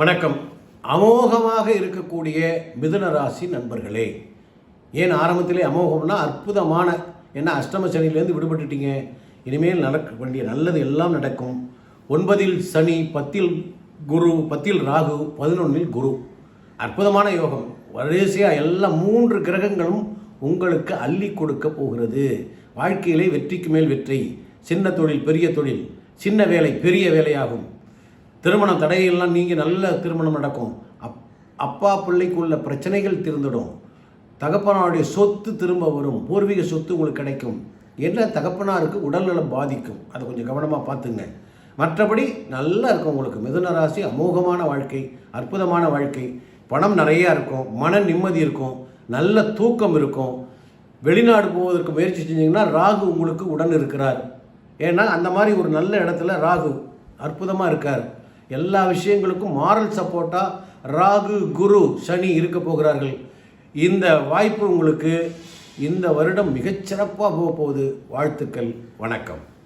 வணக்கம். அமோகமாக இருக்கக்கூடிய மிதுன ராசி நண்பர்களே ஏன் ஆரம்பத்திலே அமோகம்னா அற்புதமான என்ன அஷ்டம சனியிலேருந்து விடுபட்டுட்டீங்க. இனிமேல் நடக்க வேண்டிய நல்லது எல்லாம் நடக்கும். ஒன்பதில் சனி பத்தில் குரு பத்தில் ராகு பதினொன்றில் குரு. அற்புதமான யோகம். வரிசையாக எல்லா மூன்று கிரகங்களும் உங்களுக்கு அள்ளி கொடுக்க போகிறது. வாழ்க்கையிலே வெற்றிக்கு மேல் வெற்றி. சின்ன தொழில் பெரிய தொழில். சின்ன வேலை பெரிய வேலையாகும். திருமணம் தடையெல்லாம் நீங்கள் நல்ல திருமணம் நடக்கும். அப் அப்பா பிள்ளைக்கு உள்ள பிரச்சனைகள் திருந்துடும். தகப்பனாருடைய சொத்து திரும்ப வரும். பூர்வீக சொத்து உங்களுக்கு கிடைக்கும். என்ன தகப்பனாருக்கு உடல்நலம் பாதிக்கும். அதை கொஞ்சம் கவனமாக பார்த்துங்க. மற்றபடி நல்லா இருக்கும் உங்களுக்கு. மிதுன ராசி அமோகமான வாழ்க்கை அற்புதமான வாழ்க்கை. பணம் நிறையா இருக்கும். மன நிம்மதி இருக்கும். நல்ல தூக்கம் இருக்கும். வெளிநாடு போவதற்கு முயற்சி செஞ்சீங்கன்னா ராகு உங்களுக்கு உடன் இருக்கிறார். ஏன்னா அந்த மாதிரி ஒரு நல்ல இடத்துல ராகு அற்புதமாக இருக்கார். எல்லா விஷயங்களுக்கும் மாரல் சப்போர்ட்டாக ராகு குரு சனி இருக்க போகிறார்கள். இந்த வாய்ப்பு உங்களுக்கு இந்த வருடம் மிகச்சிறப்பாக போக போகுது. வாழ்த்துக்கள். வணக்கம்.